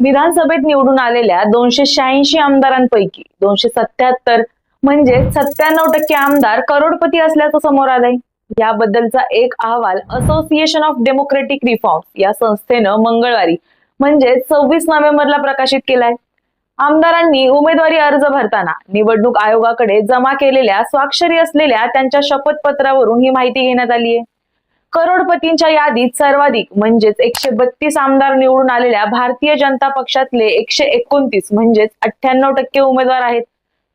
विधानसभेत निवडून आलेल्या दोनशे शहाऐंशी आमदारांपैकी दोनशे सत्याहत्तर म्हणजे सत्त्याण्णव टक्के आमदार करोडपती असल्याचं समोर आलंय. याबद्दलचा एक अहवाल असोसिएशन ऑफ डेमोक्रेटिक रिफॉर्म्स या संस्थेनं मंगळवारी म्हणजे सव्वीस नोव्हेंबरला प्रकाशित केलाय. आमदारांनी उमेदवारी अर्ज भरताना निवडणूक आयोगाकडे जमा केलेल्या स्वाक्षरी असलेल्या त्यांच्या शपथपत्रावरून ही माहिती घेण्यात आली आहे करोडपतींच्या यादीत सर्वाधिक म्हणजेच एकशे बत्तीस आमदार निवडून आलेल्या भारतीय जनता पक्षातले एकशे एकोणतीस म्हणजेच अठ्ठ्याण्णव टक्के उमेदवार आहेत.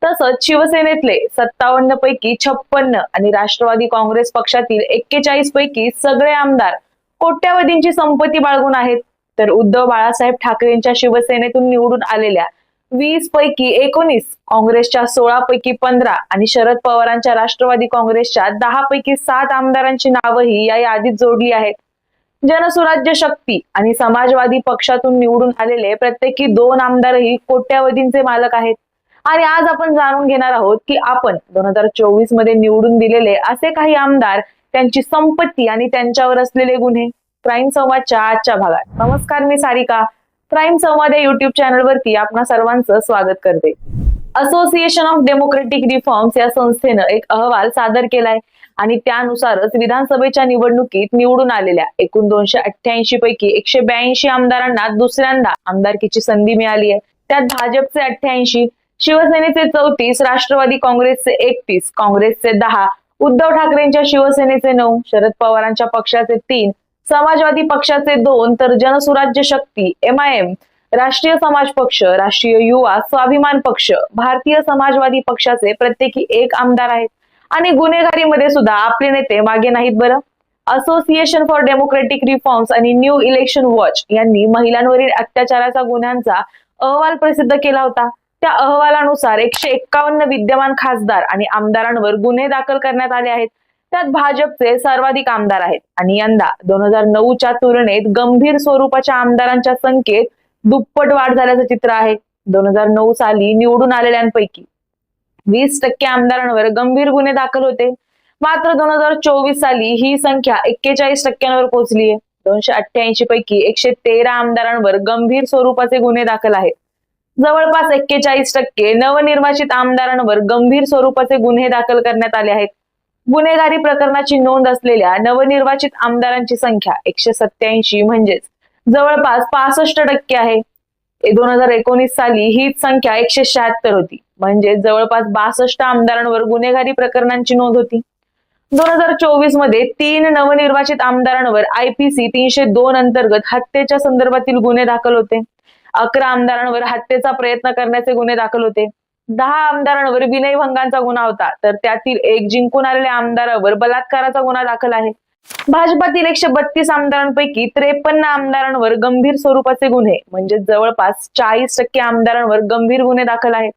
तसंच शिवसेनेतले सत्तावन्न पैकी छप्पन्न आणि राष्ट्रवादी काँग्रेस पक्षातील एक्केचाळीस पैकी सगळे आमदार कोट्यावधींची संपत्ती बाळगून आहेत. तर उद्धव बाळासाहेब ठाकरेंच्या शिवसेनेतून निवडून आलेल्या वीस पैकी एकोणीस काँग्रेसच्या सोळा पैकी पंधरा आणि शरद पवारांच्या राष्ट्रवादी काँग्रेसच्या दहा पैकी सात आमदारांची नावंही या यादीत जोडली आहेत. जनसुराज्य शक्ती आणि समाजवादी पक्षातून निवडून आलेले प्रत्येकी दोन आमदारही कोट्यावधींचे मालक आहेत. आणि आज आपण जाणून घेणार आहोत की आपण दोन हजार चोवीसमध्ये निवडून दिलेले असे काही आमदार त्यांची संपत्ती आणि त्यांच्यावर असलेले गुन्हे. क्राईम संवादच्या आजच्या भागात. नमस्कार मी सारिका. क्राईम संवाद या युट्यूब चॅनलवरती आपणा सर्वांचं स्वागत करते. असोसिएशन ऑफ डेमोक्रेटिक रिफॉर्म्स या संस्थेनं एक अहवाल सादर केलाय आणि त्यानुसारच विधानसभेच्या निवडणुकीत निवडून आलेल्या एकूण दोनशे अठ्ठ्याऐंशी पैकी एकशे ब्याऐंशी आमदारांना दुसऱ्यांदा आमदारकीची संधी मिळाली आहे. त्यात भाजपचे अठ्ठ्याऐंशी शिवसेनेचे चौतीस राष्ट्रवादी काँग्रेसचे एकतीस काँग्रेसचे दहा उद्धव ठाकरेंच्या शिवसेनेचे नऊ शरद पवारांच्या पक्षाचे तीन समाजवादी पक्षाचे दोन तर Jansurajya Shakti M I M Rashtriya Samaj Paksha राष्ट्रीय युवा स्वाभिमान पक्ष भारतीय समाजवादी पक्षाचे प्रत्येकी एक आमदार आहेत. आणि गुन्हेगारीमध्ये सुद्धा आपले नेते मागे नाहीत बरं. असोसिएशन फॉर डेमोक्रेटिक रिफॉर्म्स आणि न्यू इलेक्शन वॉच यांनी महिलांवरील अत्याचाराचा गुन्ह्यांचा अहवाल प्रसिद्ध केला होता. त्या अहवालानुसार एकशे एक्कावन्न विद्यमान खासदार आणि आमदारांवर गुन्हे दाखल करण्यात आले आहेत. त्यात भाजपचे सर्वाधिक आमदार आहेत. आणि यंदा दोन हजार नऊच्या तुलनेत गंभीर स्वरूपाच्या आमदारांच्या संख्येत दुप्पट वाढ झाल्याचं चित्र आहे. दोन हजार नऊ साली निवडून आलेल्यांपैकी वीस टक्के आमदारांवर गंभीर गुन्हे दाखल होते. मात्र दोन हजार चोवीस साली ही संख्या एक्केचाळीस टक्क्यांवर पोहोचली आहे. दोनशे अठ्ठ्याऐंशी पैकी एकशे तेरा आमदारांवर गंभीर स्वरूपाचे गुन्हे दाखल आहेत. जवळपास एक्केचाळीस टक्के नवनिर्वाचित आमदारांवर गंभीर स्वरूपाचे गुन्हे दाखल करण्यात आले आहेत. गुन्हेगारी प्रकरणाची नोंद असलेल्या नवनिर्वाचित आमदारांची संख्या एकशे सत्याऐंशी म्हणजेच जवळपास पासष्ट टक्के आहे. दोन हजार एकोणीस साली ही संख्या एकशे शहात्तर होती. म्हणजे जवळपास बासष्ट आमदारांवर गुन्हेगारी प्रकरणांची नोंद होती. दोन हजार चोवीसमध्ये तीन नवनिर्वाचित आमदारांवर आयपीसी तीनशे दोन अंतर्गत हत्येच्या संदर्भातील गुन्हे दाखल होते. अकरा आमदारांवर हत्येचा प्रयत्न करण्याचे गुन्हे दाखल होते. दहा आमदारांवर विनयभंगाचा गुन्हा होता तर त्यातील एक जिंकून आलेल्या आमदारावर बलात्काराचा गुन्हा दाखल आहे. भाजपातील एकशे बत्तीस आमदारांपैकी त्रेपन्न आमदारांवर गंभीर स्वरूपाचे गुन्हे म्हणजे जवळपास चाळीस टक्के आमदारांवर गंभीर गुन्हे दाखल आहेत.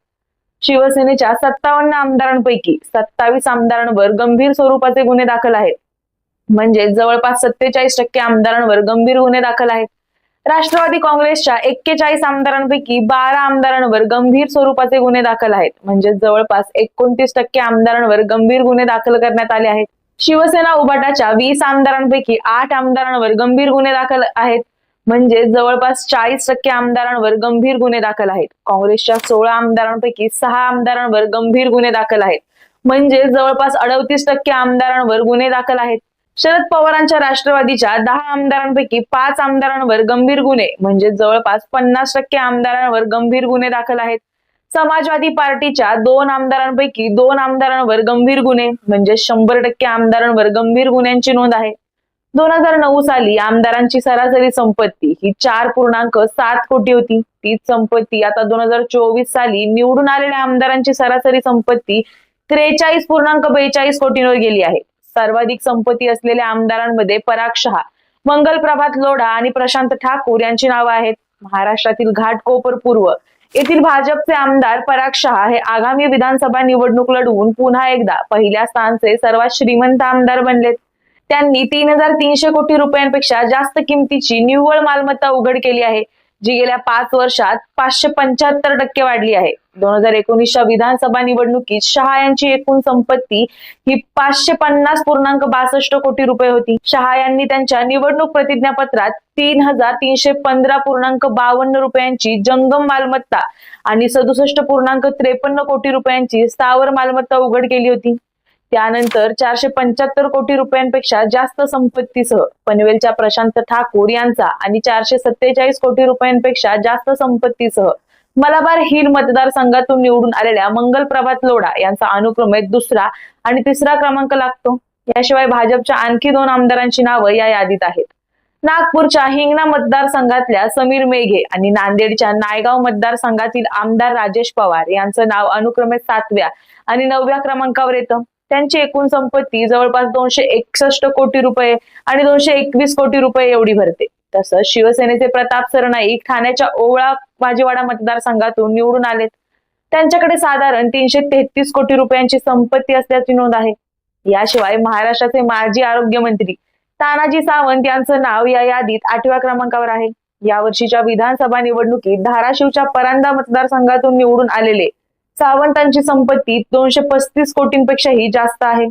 शिवसेनेच्या सत्तावन्न आमदारांपैकी सत्तावीस आमदारांवर गंभीर स्वरूपाचे गुन्हे दाखल आहेत. म्हणजे जवळपास सत्तेचाळीस टक्के आमदारांवर गंभीर गुन्हे दाखल आहेत. राष्ट्रवादी काँग्रेसच्या एक्केचाळीस आमदारांपैकी बारा आमदारांवर गंभीर स्वरूपाचे गुन्हे दाखल आहेत. म्हणजे जवळपास एकोणतीस टक्के आमदारांवर गंभीर गुन्हे दाखल करण्यात आले आहेत. शिवसेना उभाटाच्या वीस आमदारांपैकी आठ आमदारांवर गंभीर गुन्हे दाखल आहेत. म्हणजे जवळपास चाळीस टक्के आमदारांवर गंभीर गुन्हे दाखल आहेत. काँग्रेसच्या सोळा आमदारांपैकी सहा आमदारांवर गंभीर गुन्हे दाखल आहेत. म्हणजे जवळपास अडतीस टक्के आमदारांवर गुन्हे दाखल आहेत. शरद पवारांच्या राष्ट्रवादीच्या दहा आमदारांपैकी पाच आमदारांवर गंभीर गुन्हे म्हणजे जवळपास पन्नास टक्के आमदारांवर गंभीर गुन्हे दाखल आहेत. समाजवादी पार्टीच्या दोन आमदारांपैकी दोन आमदारांवर गंभीर गुन्हे म्हणजे शंभर टक्के आमदारांवर गंभीर गुन्ह्यांची नोंद आहे. दोन हजार नऊ साली आमदारांची सरासरी संपत्ती ही चार पूर्णांक सात कोटी होती. तीच संपत्ती आता दोन हजार चोवीस साली निवडून आलेल्या आमदारांची सरासरी संपत्ती त्रेचाळीस पूर्णांक बेचाळीस कोटींवर गेली आहे. सर्वाधिक संपत्ती असलेल्या आमदारांमध्ये पराग शहा मंगल प्रभात लोढा आणि प्रशांत ठाकूर यांची नावं आहेत. महाराष्ट्रातील घाटकोपर पूर्व. येथील भाजपचे आमदार पराग शहा हे आगामी विधानसभा निवडणूक लढवून पुन्हा एकदा पहिल्या स्थानचे सर्वात श्रीमंत आमदार बनलेत. त्यांनी तीन हजार तीनशे कोटी रुपयांपेक्षा जास्त किमतीची निव्वळ मालमत्ता उघड केली आहे. जी गेल्या पाच वर्षात पाचशे पंच्याहत्तर टक्के वाढली आहे. दोन हजार एकोणीसच्या विधानसभा निवडणुकीत शहा यांची एकूण संपत्ती ही पाचशे पन्नास पूर्णांक बासष्ट कोटी रुपये होती. शहा यांनी त्यांच्या निवडणूक प्रतिज्ञापत्रात तीन हजार तीनशे पंधरा पूर्णांक बावन्न रुपयांची जंगम मालमत्ता आणि सदुसष्ट पूर्णांक त्रेपन्न कोटी रुपयांची स्थावर मालमत्ता उघड केली होती. त्यानंतर चारशे पंच्याहत्तर कोटी रुपयांपेक्षा जास्त संपत्तीसह पनवेलच्या प्रशांत ठाकूर यांचा आणि चारशे सत्तेचाळीस कोटी रुपयांपेक्षा जास्त संपत्तीसह मलाबार हिल मतदारसंघातून निवडून आलेल्या मंगल प्रभात लोढा यांचा अनुक्रमे दुसरा आणि तिसरा क्रमांक लागतो. याशिवाय भाजपच्या आणखी दोन आमदारांची नावं या यादीत आहेत. नागपूरच्या हिंगणा मतदारसंघातल्या समीर मेघे आणि नांदेडच्या नायगाव मतदारसंघातील आमदार राजेश पवार यांचं नाव अनुक्रमे सातव्या आणि नवव्या क्रमांकावर येतं. त्यांची एकूण संपत्ती जवळपास दोनशे एकसष्ट कोटी रुपये आणि दोनशे एकवीस कोटी रुपये एवढी भरते. तसंच शिवसेनेचे प्रताप सरनाईक ठाण्याच्या ओवळा माजीवाडा मतदारसंघातून निवडून आलेत. त्यांच्याकडे साधारण तीनशे तेहतीस कोटी रुपयांची संपत्ती असल्याची नोंद आहे. याशिवाय महाराष्ट्राचे माजी आरोग्य मंत्री तानाजी सावंत यांचं नाव या यादीत आठव्या क्रमांकावर आहे. या वर्षीच्या विधानसभा निवडणुकीत धाराशिवच्या परांदा मतदारसंघातून निवडून आलेले सावंतांची संपत्ती दोनशे पस्तीस कोटींपेक्षाही जास्त आहे.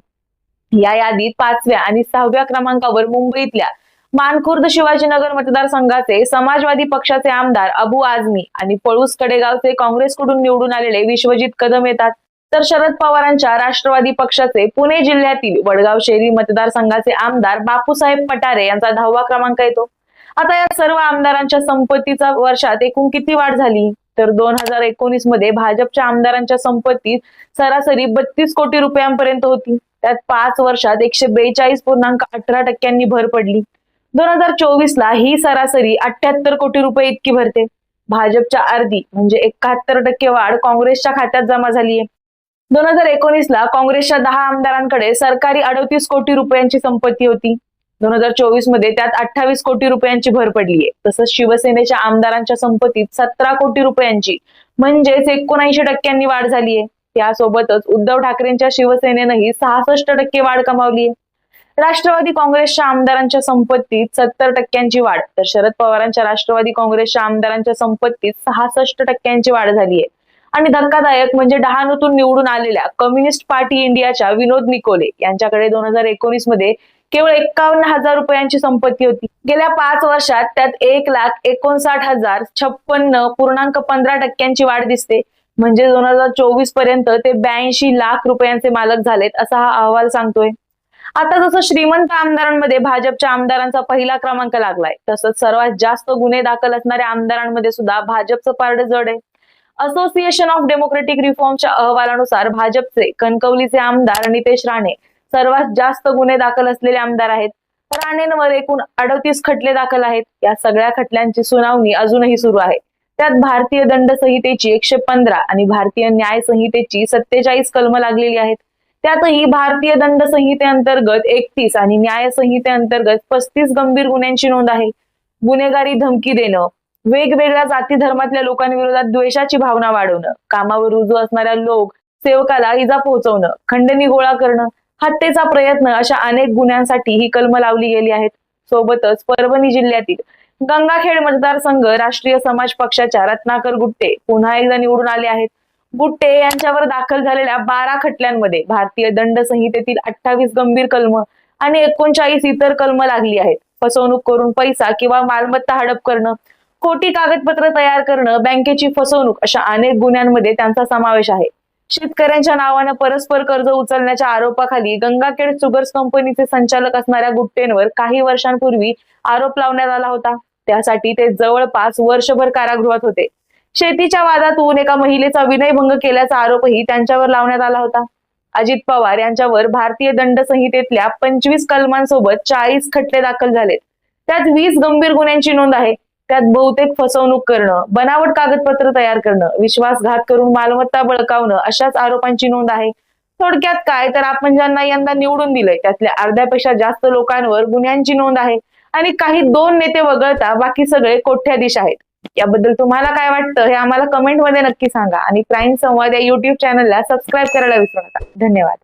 या यादीत पाचव्या आणि सहाव्या क्रमांकावर मुंबईतल्या मानखुर्द शिवाजीनगर मतदारसंघाचे समाजवादी पक्षाचे आमदार अबू आझमी आणि पळूस कडेगावचे काँग्रेसकडून निवडून आलेले विश्वजित कदम येतात. तर शरद पवारांच्या राष्ट्रवादी पक्षाचे पुणे जिल्ह्यातील वडगाव शहरी मतदारसंघाचे आमदार बापूसाहेब पटारे यांचा दहावा क्रमांक येतो. आता या सर्व आमदारांच्या संपत्तीचा वर्षात एकूण किती वाढ झाली? तर दोन हजार एकोणीसमध्ये भाजपच्या आमदारांच्या संपत्तीत सरासरी बत्तीस कोटी रुपयांपर्यंत होती. त्यात पाच वर्षात एकशे बेचाळीस पूर्णांक अठरा टक्क्यांनी भर पडली. दोन हजार चोवीस ला ही सरासरी अठ्याहत्तर कोटी रुपये इतकी भरते. भाजपच्या अर्धी म्हणजे एकाहत्तर टक्के वाढ काँग्रेसच्या खात्यात जमा झालीये. दोन हजार एकोणीस ला काँग्रेसच्या दहा आमदारांकडे सरकारी अडतीस कोटी रुपयांची संपत्ती होती. दोन हजार चोवीसमध्ये त्यात अठ्ठावीस कोटी रुपयांची भर पडली आहे. तसंच शिवसेनेच्या आमदारांच्या संपत्तीत सतरा कोटी रुपयांची म्हणजेच एकोणऐंशी टक्क्यांनी वाढ झाली आहे. त्यासोबतच उद्धव ठाकरेंच्या शिवसेनेनंही सहासष्ट टक्के वाढ कमावली आहे. राष्ट्रवादी काँग्रेसच्या आमदारांच्या संपत्तीत सत्तर टक्क्यांची वाढ तर शरद पवारांच्या राष्ट्रवादी काँग्रेसच्या आमदारांच्या संपत्तीत सहासष्ट टक्क्यांची वाढ झाली आहे. आणि धक्कादायक म्हणजे डहाणूतून निवडून आलेल्या कम्युनिस्ट पार्टी इंडियाच्या विनोद निकोले यांच्याकडे दोन हजार एकोणीसमध्ये केवळ एक्कावन्न हजार रुपयांची संपत्ती होती. गेल्या पाच वर्षात त्यात एक लाख एकोणसाठ हजार छप्पन्न पूर्णांक पंधरा टक्क्यांची वाढ दिसते. म्हणजे दोन हजार चोवीसपर्यंत ते ब्याऐंशी लाख रुपयांचे मालक झालेत असा हा अहवाल सांगतोय. आता जसं श्रीमंत आमदारांमध्ये भाजपच्या आमदारांचा पहिला क्रमांक लागलाय तसंच सर्वात जास्त गुन्हे दाखल असणाऱ्या आमदारांमध्ये सुद्धा भाजपचं पारड जड आहे. असोसिएशन ऑफ डेमोक्रेटिक रिफॉर्मच्या अहवालानुसार भाजपचे कणकवलीचे आमदार नितेश राणे सर्वात जास्त गुन्हे दाखल असलेले आमदार आहेत. राणेंवर एकूण अडतीस खटले दाखल आहेत. या सगळ्या खटल्यांची सुनावणी अजूनही सुरू आहे. त्यात भारतीय दंड संहितेची एकशे पंधरा आणि भारतीय न्याय संहितेची सत्तेचाळीस कलम लागलेली आहेत. त्यातही भारतीय दंड संहितेअंतर्गत एकतीस आणि न्याय संहितेअंतर्गत पस्तीस गंभीर गुन्ह्यांची नोंद आहे. गुन्हेगारी धमकी देणं वेगवेगळ्या जाती धर्मातल्या लोकांविरोधात द्वेषाची भावना वाढवणं कामावर रुजू असणाऱ्या लोक सेवकाला इजा पोहोचवणं खंडणी गोळा करणं हत्येचा प्रयत्न अशा अनेक गुन्ह्यांसाठी ही कलम लावली गेली आहेत. सोबतच परभणी जिल्ह्यातील गंगाखेड मतदारसंघ राष्ट्रीय समाज पक्षाच्या रत्नाकर गुट्टे पुन्हा एकदा निवडून आले आहेत. गुट्टे यांच्यावर दाखल झालेल्या बारा खटल्यांमध्ये भारतीय दंड संहितेतील अठ्ठावीस गंभीर कलम आणि एकोणचाळीस इतर कलम लागली आहेत. फसवणूक करून पैसा किंवा मालमत्ता हडप करणं खोटी कागदपत्र तयार करणं बँकेची फसवणूक अशा अनेक गुन्ह्यांमध्ये त्यांचा समावेश आहे. शेतकऱ्यांच्या नावानं परस्पर कर्ज उचलण्याच्या आरोपाखाली गंगाखेड शुगर्स कंपनीचे संचालक असणाऱ्या गुट्टेंवर काही वर्षांपूर्वी आरोप लावण्यात आला होता. त्यासाठी ते जवळपास वर्षभर कारागृहात होते. शेतीच्या वादातून एका महिलेचा विनयभंग केल्याचा आरोपही त्यांच्यावर लावण्यात आला होता. अजित पवार यांच्यावर भारतीय दंड संहितेतल्या पंचवीस कलमांसोबत चाळीस खटले दाखल झालेत. त्यात वीस गंभीर गुन्ह्यांची नोंद आहे. त्यात बहुतेक फसवणूक करणं बनावट कागदपत्र तयार करणं विश्वासघात करून मालमत्ता बळकावणं अशाच आरोपांची नोंद आहे. थोडक्यात काय? तर आपण ज्यांना यंदा निवडून दिलंय त्यातल्या अर्ध्यापेक्षा जास्त लोकांवर गुन्ह्यांची नोंद आहे आणि काही दोन नेते वगळता बाकी सगळे कोठ्याधीश आहेत. याबद्दल तुम्हाला काय वाटतं हे आम्हाला कमेंटमध्ये नक्की सांगा आणि प्राईम संवाद या युट्यूब चॅनलला सबस्क्राईब करायला विसरू नका. धन्यवाद.